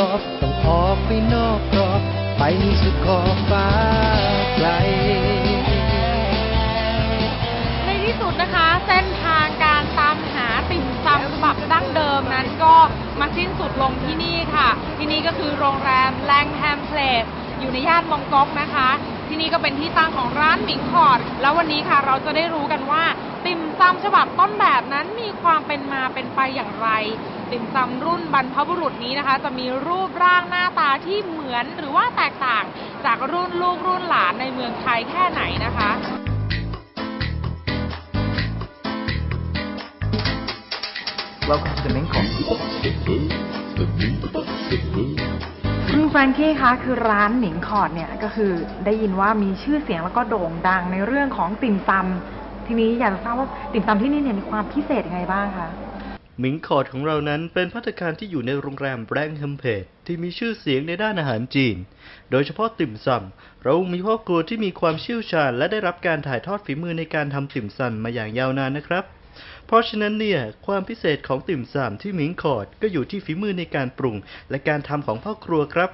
ตอบต้องออกไปนอกกรอบไปให้สุดขอบฟ้าไกล ในที่สุดนะคะ เส้นทางการตามหาติ่มซำฉบับดั้งเดิมนั้นก็มาสิ้นสุดลงที่นี่ค่ะ ที่นี่ก็คือโรงแรมแลงแฮมเพลสอยู่ในย่านมองก๊อกนะคะ ที่นี่ก็เป็นที่ตั้งของร้านหมิงคอร์ดแล้ววันนี้ค่ะเราจะได้รู้กันว่า ติ่มซำฉบับต้นแบบนั้นมีความเป็นมาเป็นไปอย่างไร ติ่มซำรุ่นบรรพบุรุษนี้นะคะ จะมีรูปร่างหน้าตาที่เหมือนหรือว่าแตกต่างจากรุ่นลูกรุ่นหลานในเมืองไทยแค่ไหนนะคะ Welcome to the main course คุณแฟรงกี้คะคือร้านหมิงคอร์ดเนี่ยก็คือได้ยินว่ามีชื่อเสียงแล้วก็โด่งดังในเรื่องของติ่มซำ ทีนี้อยากจะทราบว่าติ่มซำที่นี่เนี่ยมีความพิเศษยังไงบ้างคะมิงคอร์ดของเรานั้นเป็นพัตตาคารที่อยู่ในโรงแรมแบรงค์แฮมเพดที่มีชื่อเสียงในด้านอาหารจีน โดยเฉพาะติ่มซำเรามีพ่อครัวที่มีความเชี่ยวชาญ และได้รับการถ่ายทอดฝีมือในการทำติ่มซำมาอย่างยาวนานนะครับ เพราะฉะนั้นเนี่ยความพิเศษของติ่มซำที่มิงคอร์ดก็อยู่ที่ฝีมือในการปรุง และการทำของพ่อครัวครับ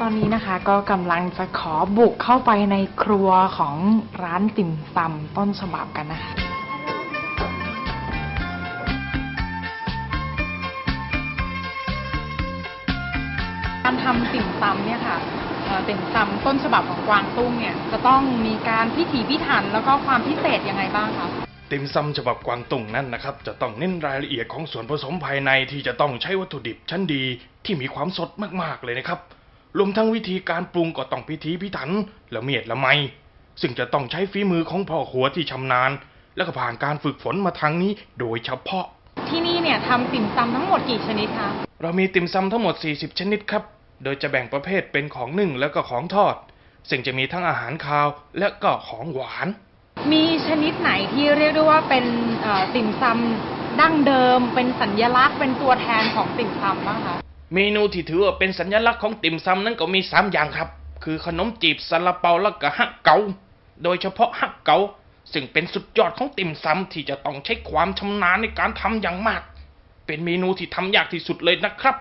ตอนนี้นะคะก็กำลังจะขอบุกเข้าไปในครัวของร้านติ่มซำต้นฉบับกันนะคะ การทำติ่มซำเนี่ยค่ะเอ่อติ่มซำต้นฉบับของกวางตุ้งเนี่ยจะต้องมีการพิถีพิถันแล้วก็ความพิเศษยังไงบ้างคะติมซำฉบับกวางตุ้งนั่นนะครับ จะต้องเน้นรายละเอียดของส่วนผสมภายในที่จะต้องใช้วัตถุดิบชั้นดีที่มีความสดมากๆเลยนะครับ รวมทั้งวิธีการปรุงก็ต้องพิถีพิถันละเมียดละไม ซึ่งจะต้องใช้ฝีมือของพ่อครัวที่ชำนาญ และก็ผ่านการฝึกฝนมาทางนี้โดยเฉพาะ ที่นี่เนี่ยทำติ่มซำทั้งหมดกี่ชนิดคะเรามีติ่มซำทั้งหมด 40 ชนิดครับ โดยจะแบ่งประเภทเป็นของนึ่งแล้วก็ของทอด ซึ่งจะมีทั้งอาหารคาวและก็ของหวาน มีชนิดไหนที่เรียกได้ว่าเป็นเอ่อติ่มซำดั้งเดิม เป็นสัญลักษณ์เป็นตัวแทนของติ่มซำบ้างคะ เมนูที่ถือว่าเป็นสัญลักษณ์ของติ่มซำนั้นก็มี3อย่างครับ คือขนมจีบซาลาเปาและก็ฮักเกาโดยเฉพาะฮักเกาซึ่งเป็นสุดยอดของติ่มซำที่จะต้องใช้ความชำนาญในการทำอย่างมาก เป็นเมนูที่ทำยากที่สุดเลยนะครับ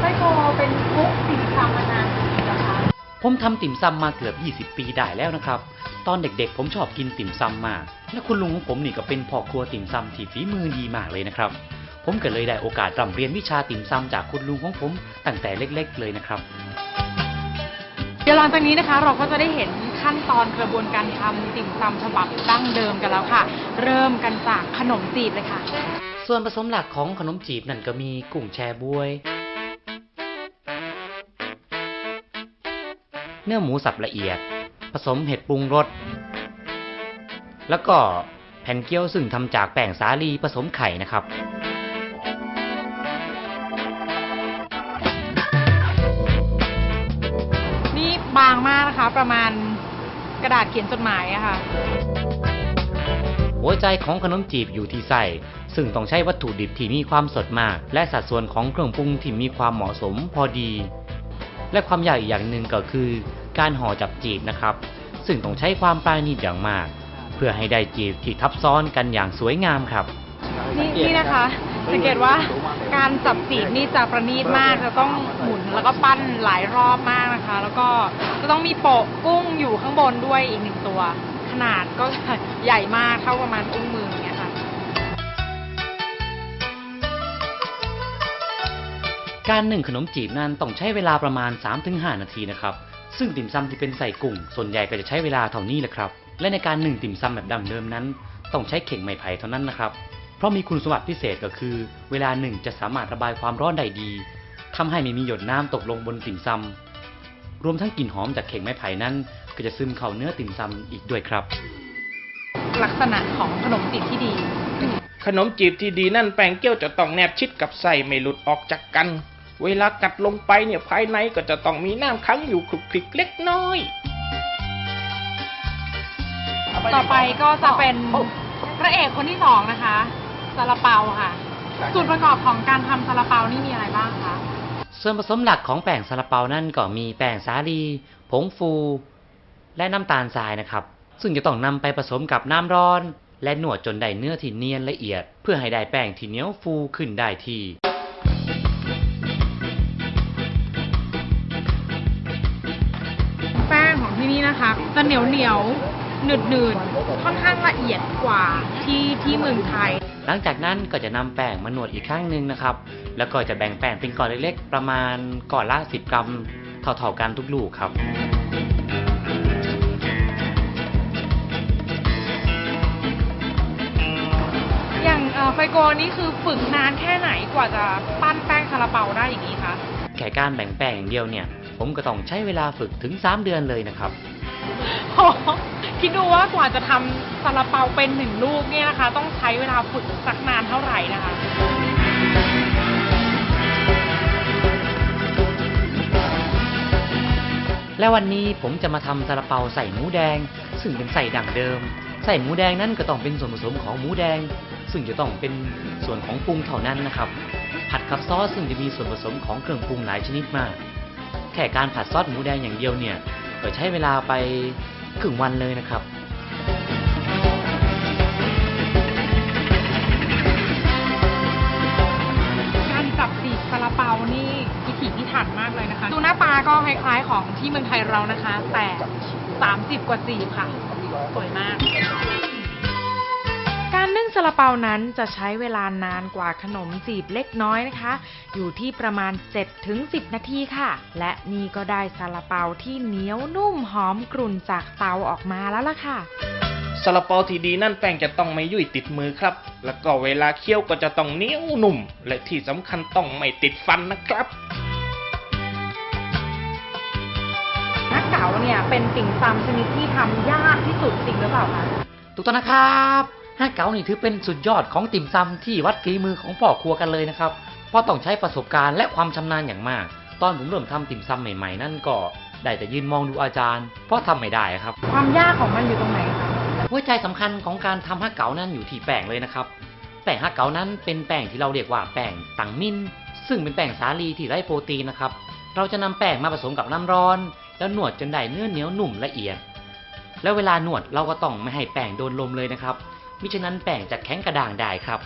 ไส้โกเป็นคุกติ่มซำมานานกี่ปีแล้วคะผมทำติ่มซำมาเกือบ 20 ปีได้แล้วนะครับ ตอนเด็กๆ ผมชอบกินติ่มซำมาก และคุณลุงของผมนี่ก็เป็นพ่อครัวติ่มซำที่ฝีมือดีมากเลยนะครับ ผมก็เลยได้โอกาสร่ำเรียนวิชาติ่มซำจากคุณลุงของผมตั้งแต่เล็ก ๆ เลยนะครับ เดี๋ยวหลังจากนี้นะคะเราก็จะได้เห็นขั้นตอนกระบวนการทำติ่มซำฉบับดั้งเดิมกันแล้วค่ะ เริ่มกันจากขนมจีบเลยค่ะ ส่วนผสมหลักของขนมจีบนั่นก็มีกุ้งแช่บวย เนื้อหมูสับละเอียด ผสมเห็ดปรุงรส แล้วก็แผ่นเกี๊ยวซึ่งทำจากแป้งสาลีผสมไข่นะครับ นี่บางมากนะคะ ประมาณกระดาษเขียนจดหมายอะค่ะ หัวใจของขนมจีบอยู่ที่ไส้ซึ่งต้องใช้วัตถุดิบที่มีความสดมาก และสัดส่วนของเครื่องปรุงที่มีความเหมาะสมพอดี และความยากอีกอย่างหนึ่งก็คือ การห่อจับจีบนะครับ ซึ่งต้องใช้ความปราณีตอย่างมากเพื่อให้ได้จีบที่ทับซ้อนกันอย่างสวยงามครับ นี่นี่นะคะสังเกตว่าการจับจีบนี่จะประณีตมากจะต้องหมุนแล้วก็ปั้นหลายรอบมากนะคะ แล้วก็จะต้องมีโปะกุ้งอยู่ข้างบนด้วยอีกหนึ่งตัว ขนาดก็ใหญ่มากเท่าประมาณอุ้งมืออย่างเงี้ยค่ะ การนึ่งขนมจีบนั้นต้องใช้เวลาประมาณ 3-5 นาทีนะครับ ซึ่งติ่มซำที่เป็นใส่กุ้งส่วนใหญ่ก็จะใช้เวลาเท่านี้แหละครับ และในการนึ่งติ่มซำแบบดั้งเดิมนั้น ต้องใช้เข่งไม้ไผ่เท่านั้นนะครับ เพราะมีคุณสมบัติพิเศษก็คือ เวลาหนึ่งจะสามารถระบายความร้อนได้ดีทำให้ไม่มีหยดน้ำตกลงบนติ่มซำรวมทั้งกลิ่นหอมจากเข่งไม้ไผ่นั้น ก็จะซึมเข้าเนื้อติ่มซำอีกด้วยครับ ลักษณะของขนมจีบที่ดี ขนมจีบที่ดีนั่นแป้งเกี๊ยวจะต้องแนบชิดกับไส้ไม่หลุดออกจากกัน เวลากัดลงไปเนี่ยภายในก็จะต้องมีน้ำค้างอยู่คลุกคลิกเล็กน้อย ต่อไปก็จะเป็นพระเอกคนที่สองนะคะซาลาเปาค่ะ ส่วนประกอบของการทำซาลาเปานี่มีอะไรบ้างคะส่วนผสมหลักของแป้งซาลาเปานั่นก็มีแป้งสาลี ผงฟู และน้ำตาลทรายนะครับ ซึ่งจะต้องนำไปผสมกับน้ำร้อน และนวดจนได้เนื้อที่เนียนละเอียด เพื่อให้ได้แป้งที่เหนียวฟูขึ้นได้ทีแป้งของที่นี่นะคะจะเหนียวเหนียว หนืดหนืดๆค่อนข้างละเอียดกว่าที่ที่เมืองไทย หลังจากนั้นก็จะนำแป้งมานวดอีกครั้งหนึ่งนะครับ แล้วก็จะแบ่งแป้งเป็นก้อนเล็กๆ ประมาณก้อนละ 10 กรัมเท่าๆกันทุกลูกครับอย่างเอ่อไฟโกนี่คือฝึกนานแค่ไหนกว่าจะปั้นแป้งซาลาเปาได้อย่างนี้คะแค่การแบ่งแป้งอย่างเดียวเนี่ย ผมก็ต้องใช้เวลาฝึกถึง 3 เดือนเลยนะครับโอ้โห คิดดูว่ากว่าจะทำซาลาเปาเป็นหนึ่งลูกเนี่ยนะคะ ต้องใช้เวลาฝึกสักนานเท่าไหร่นะคะ และวันนี้ผมจะมาทำซาลาเปาใส่หมูแดง ซึ่งเป็นใส่ดั่งเดิม ใส่หมูแดงนั้นก็ต้องเป็นส่วนผสมของหมูแดง ซึ่งจะต้องเป็นส่วนของปรุงเท่านั้นนะครับ ผัดกับซอสซึ่งจะมีส่วนผสมของเครื่องปรุงหลายชนิดมาก แค่การผัดซอสหมูแดงอย่างเดียวเนี่ย ก็ใช้เวลาไปครึ่งวันเลยนะครับการจับสีซาลาเปานี่พิถีพิถันมากเลยนะคะ ดูหน้าตาก็คล้ายๆของที่เมืองไทยเรานะคะ แต่ 30 กว่าสีค่ะ สวยมาก ซาลาเปานั้นจะใช้เวลานานกว่าขนมจีบเล็กน้อยนะคะ อยู่ที่ประมาณ 7-10 นาทีค่ะ และนี่ก็ได้ซาลาเปาที่เหนียวนุ่มหอมกรุ่นจากเตาออกมาแล้วล่ะค่ะซาลาเปาที่ดีนั่นแป้งจะต้องไม่ยุ่ยติดมือครับ แล้วก็เวลาเคี้ยวก็จะต้องเหนียวนุ่ม และที่สำคัญต้องไม่ติดฟันนะครับฮักเก๋าเนี่ยเป็นติ่งซำชนิดที่ทำยากที่สุดจริงหรือเปล่าคะทุกท่านนะครับ ห้าเก๋านี่ถือเป็นสุดยอดของติ่มซำที่วัดฝีมือของพ่อครัวกันเลยนะครับเพราะต้องใช้ประสบการณ์และความชำนาญอย่างมาก ตอนผมเริ่มทำติ่มซำใหม่ๆ นั่นก็ได้แต่ยืนมองดูอาจารย์ เพราะทำไม่ได้ครับ ความยากของมันอยู่ตรงไหนคะหัวใจสำคัญของการทำฮักเก๋านั้นอยู่ที่แป้งเลยนะครับแป้งฮักเก๋านั้นเป็นแป้งที่เราเรียกว่าแป้งตังมินซึ่งเป็นแป้งสาลีที่ไร้โปรตีนนะครับเราจะนำแป้งมาผสมกับน้ำร้อน แล้วนวดจนได้เนื้อเหนียวนุ่มละเอียด แล้วเวลานวดเราก็ต้องไม่ให้แป้งโดนลมเลยนะครับ มิฉะนั้นแป้งจะแข็งกระด้างได้ครับ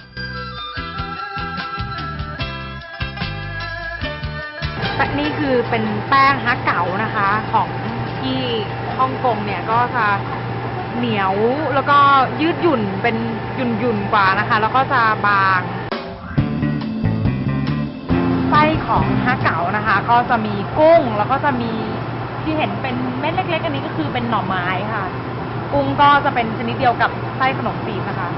แต่นี่คือเป็นแป้งฮักเก๋านะคะ ของที่ฮ่องกงเนี่ยก็จะเหนียวแล้วก็ยืดหยุ่นเป็นหยุ่นหยุ่นกว่านะคะ แล้วก็จะบางไส้ของฮักเก๋านะคะ ก็จะมีกุ้งแล้วก็จะมีที่เห็นเป็นเม็ดเล็ก ๆ อันนี้ก็คือเป็นหน่อไม้ค่ะ กุ้งก็จะเป็นชนิดเดียวกับ ไส้ขนมจีบนะคะ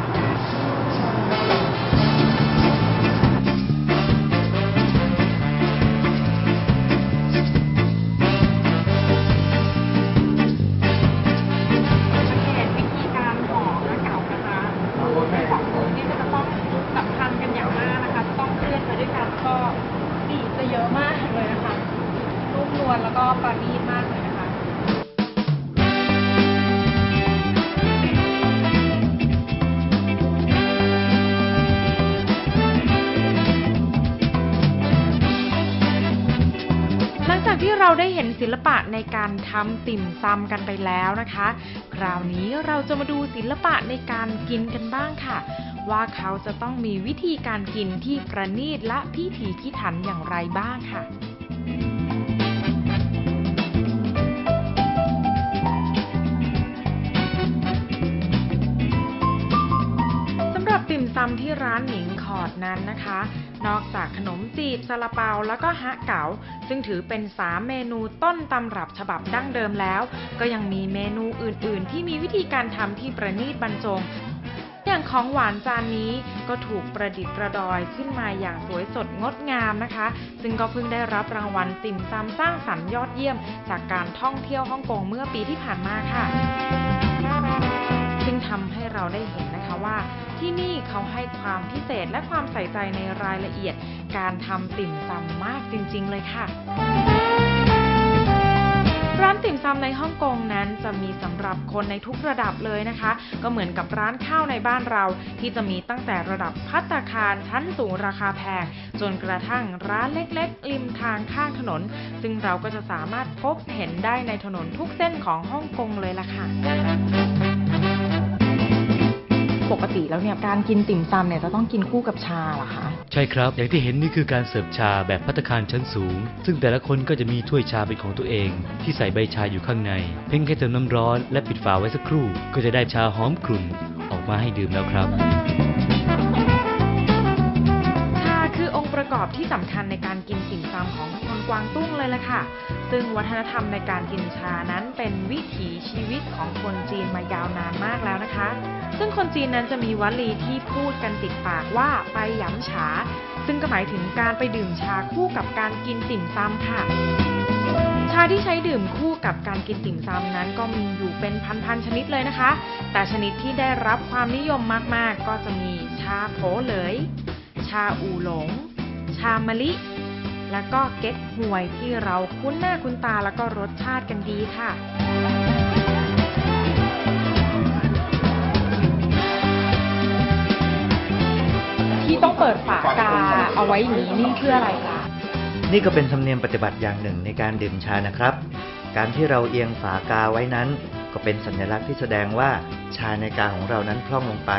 ศิลปะในการทำติ่มซำกันไปแล้วนะคะ คราวนี้เราจะมาดูศิลปะในการกินกันบ้างค่ะ ว่าเขาจะต้องมีวิธีการกินที่ประณีตและพิถีพิถันอย่างไรบ้างค่ะ นั้นนะคะ นอกจากขนมจีบซาลาเปาแล้วก็ฮะเก๋าซึ่งถือเป็น 3 เมนูต้นตำรับฉบับดั้งเดิมแล้ว ก็ยังมีเมนูอื่น ๆ ที่มีวิธีการทำที่ประณีตบรรจงอย่างของหวานจานนี้ก็ถูกประดิษฐ์ประดอยขึ้นมาอย่างสวยสดงดงามนะคะ ซึ่งก็เพิ่งได้รับรางวัลติ่มซำสร้างสรรค์ยอดเยี่ยม จากการท่องเที่ยวฮ่องกงเมื่อปีที่ผ่านมาค่ะ ซึ่งทำให้เราได้เห็นนะคะว่า ที่นี่เขาให้ความพิเศษและความใส่ใจในรายละเอียด การทำติ่มซำมากจริง ๆ เลยค่ะรร้านติ่มซำในฮ่องกงนั้นจะมีสำหรับคนในทุกระดับเลยนะคะ ก็เหมือนกับร้านข้าวในบ้านเรา ที่จะมีตั้งแต่ระดับพัตตาคารชั้นสูงราคาแพง จนกระทั่งร้านเล็กๆริมทางข้างถนน ซึ่งเราก็จะสามารถพบเห็นได้ในถนนทุกเส้นของฮ่องกงเลยล่ะค่ะ ปกติแล้วเนี่ยการกินติ่มซำเนี่ยจะต้องกินคู่กับชาเหรอคะ ใช่ครับ อย่างที่เห็นนี่คือการเสิร์ฟชาแบบพัตตาคารชั้นสูง ซึ่งแต่ละคนก็จะมีถ้วยชาเป็นของตัวเอง ที่ใส่ใบชาอยู่ข้างใน เพียงแค่เติมน้ำร้อนและปิดฝาไว้สักครู่ ก็จะได้ชาหอมกลุ่นออกมาให้ดื่มแล้วครับ ออบที่สำคัญในการกินติ่มซำของคนกวางตุ้งเลยล่ะค่ะ ซึ่งวัฒนธรรมในการกินชานั้นเป็นวิถีชีวิตของคนจีนมายาวนานมากแล้วนะคะ ซึ่งคนจีนนั้นจะมีวลีที่พูดกันติดปากว่าไปหยำฉา ซึ่งก็หมายถึงการไปดื่มชาคู่กับการกินติ่มซำค่ะชาที่ใช้ดื่มคู่กับการกินติ่มซำนั้นก็มีอยู่เป็นพันๆชนิดเลยนะคะ แต่ชนิดที่ได้รับความนิยมมากๆ ก็จะมีชาโผเหลย ชาอูหลง ชามะลิ แล้วก็เก๊กฮวยที่เราคุ้นหน้าคุ้นตาแล้วก็รสชาติกันดีค่ะที่ต้องเปิดฝากาเอาไว้อย่างนี้นี่เพื่ออะไรคะนี่ก็เป็นธรรมเนียมปฏิบัติอย่างหนึ่งในการดื่มชานะครับ การที่เราเอียงฝากาไว้นั้น ก็เป็นสัญลักษณ์ที่แสดงว่าชาในกาของเรานั้นพร่องลงไป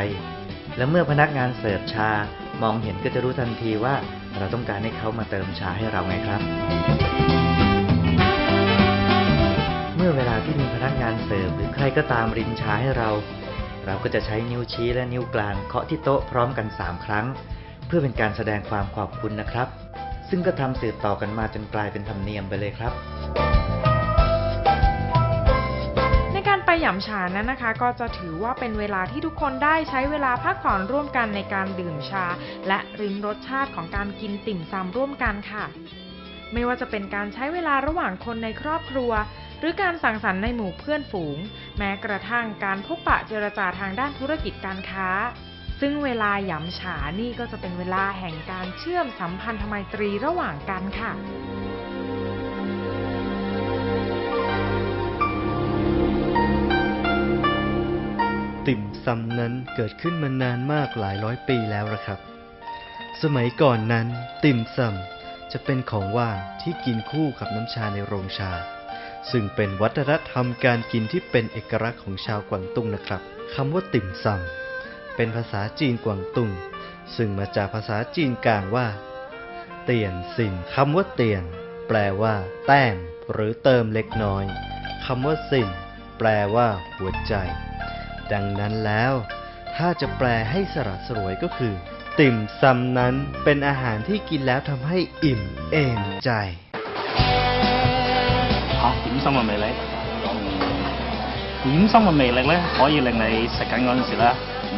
และเมื่อพนักงานเสิร์ฟชามองเห็นก็จะรู้ทันทีว่า เราต้องการให้เขามาเติมชาให้เราไงครับ เมื่อเวลาที่มีพนักงานเสิร์ฟหรือใครก็ตามรินชาให้เรา เราก็จะใช้นิ้วชี้และนิ้วกลางเคาะที่โต๊ะพร้อมกัน 3 ครั้ง เพื่อเป็นการแสดงความขอบคุณนะครับ ซึ่งก็ทำสืบต่อกันมาจนกลายเป็นธรรมเนียมไปเลยครับ ไปหยำชานั้นนะคะ ก็จะถือว่าเป็นเวลาที่ทุกคนได้ใช้เวลาพักผ่อนร่วมกันในการดื่มชา และริมรสชาติของการกินติ่มซำร่วมกันค่ะ ไม่ว่าจะเป็นการใช้เวลาระหว่างคนในครอบครัว หรือการสังสรรค์ในหมู่เพื่อนฝูง แม้กระทั่งการพบปะเจรจาทางด้านธุรกิจการค้า ซึ่งเวลาหยำฉานี่ก็จะเป็นเวลาแห่งการเชื่อมสัมพันธไมตรีระหว่างกันค่ะ ซำนั้นเกิดขึ้นมานานมากหลายร้อยปีแล้วละครับ สมัยก่อนนั้นติ่มซำจะเป็นของว่างที่กินคู่กับน้ำชาในโรงชา ซึ่งเป็นวัฒนธรรมการกินที่เป็นเอกลักษณ์ของชาวกวางตุ้งนะครับคำว่าติ่มซำเป็นภาษาจีนกวางตุ้ง ซึ่งมาจากภาษาจีนกลางว่า เตียนสินคำว่าเตียน แปลว่า แต้ม หรือเติมเล็กน้อยคำว่าสินแปลว่า หัวใจ ดังนั้นแล้ว ถ้าจะแปลให้สระสรวยก็คือ ติ่มซำนั้นเป็นอาหารที่กินแล้วทำให้อิ่มเอมใจ 吓点心嘅魅力，嗯，点心嘅魅力咧，可以令你食紧嗰阵时咧，嗯，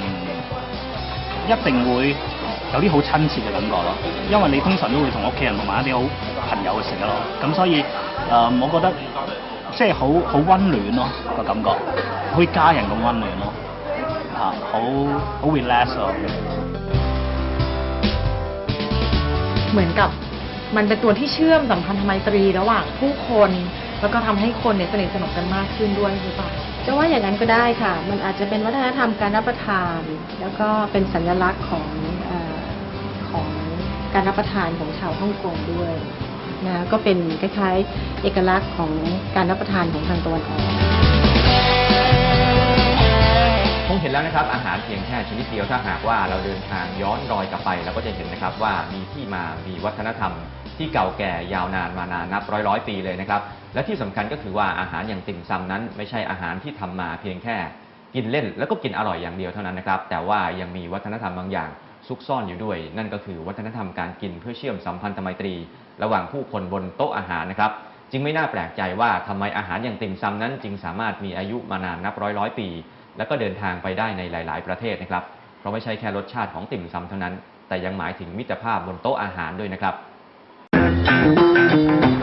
一定会有啲好亲切嘅感觉咯。因为你通常都会同屋企人同埋一啲好朋友去食嘅咯，咁所以诶、呃我觉得 即系好好温暖咯个感觉，好似家人咁温暖咯，吓、好好 relax 咯。 เหมือนกับมันเป็นตัวที่เชื่อมสัมพันธไมตรีระหว่างผู้คน แล้วก็ทำให้คนเนี่ยสนิทสนมกันมากขึ้นด้วยหรือเปล่า จะว่าอย่างนั้นก็ได้ค่ะ มันอาจจะเป็นวัฒนธรรมการรับประทาน แล้วก็เป็นสัญลักษณ์ของเออของการรับประทานของชาวฮ่องกงด้วย นะก็เป็นคล้ายๆ เอกลักษณ์ของการรับประทานของทางตะวันออกคงเห็นแล้วนะครับอาหารเพียงแค่ชนิดเดียวถ้าหากว่าเราเดินทางย้อนรอยกลับไปเราก็จะเห็นนะครับว่ามีที่มามีวัฒนธรรมที่เก่าแก่ยาวนานมานานนับร้อยร้อยปีเลยนะครับ และที่สำคัญก็คือว่าอาหารอย่างติ่มซำนั้น ไม่ใช่อาหารที่ทำมาเพียงแค่กินเล่นแล้วก็กินอร่อยอย่างเดียวเท่านั้นนะครับ แต่ว่ายังมีวัฒนธรรมบางอย่างซุกซ่อนอยู่ด้วย นั่นก็คือวัฒนธรรมการกินเพื่อเชื่อมสัมพันธไมตรี ระหว่างผู้คนบนโต๊ะอาหารนะครับ จึงไม่น่าแปลกใจว่าทำไมอาหารอย่างติ่มซำนั้น จึงสามารถมีอายุมานานนับร้อยร้อยปี แล้วก็เดินทางไปได้ในหลาย ๆ ประเทศนะครับ เพราะไม่ใช่แค่รสชาติของติ่มซำเท่านั้น แต่ยังหมายถึงมิตรภาพบนโต๊ะอาหารด้วยนะครับ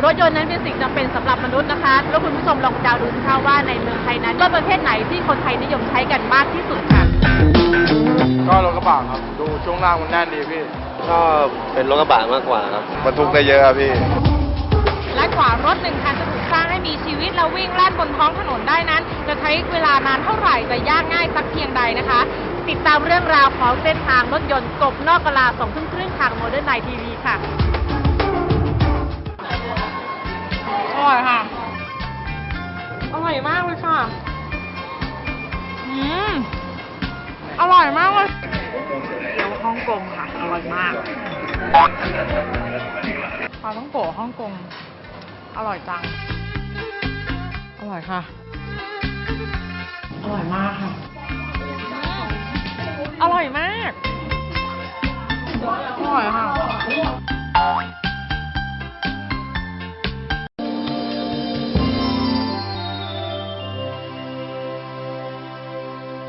รถยนต์นั้นเป็นสิ่งจำเป็นสำหรับมนุษย์นะคะ แล้วคุณผู้ชมลองเดาดูสิคะว่าในเมืองไทยนั้นรถประเภทไหนที่คนไทยนิยมใช้กันมากที่สุดค่ะ ก็รถกระบะครับดู ช่วงล่างมันแน่นดีพี่ ชอบเป็นรถกระบะมากกว่าครับบรรทุกได้เยอะอะพี่ และกว่ารถหนึ่งคันจะถูกสร้างให้มีชีวิตและวิ่งแล่นบนท้องถนนได้นั้น จะใช้เวลานานเท่าไหร่จะยากง่ายสักเพียงใดนะคะ ติดตามเรื่องราวของเส้นทางรถยนต์กบนอกกะลาสองทุ่มครึ่งทางโมเดิร์นไนทีวีค่ะอร่อยค่ะ อร่อยมากเลยค่ะ อืม รอยมากปลาท่องโกะฮ่องกง อร่อยจัง อร่อยค่ะ อร่อยมากค่ะ อร่อยมาก อร่อยค่ะ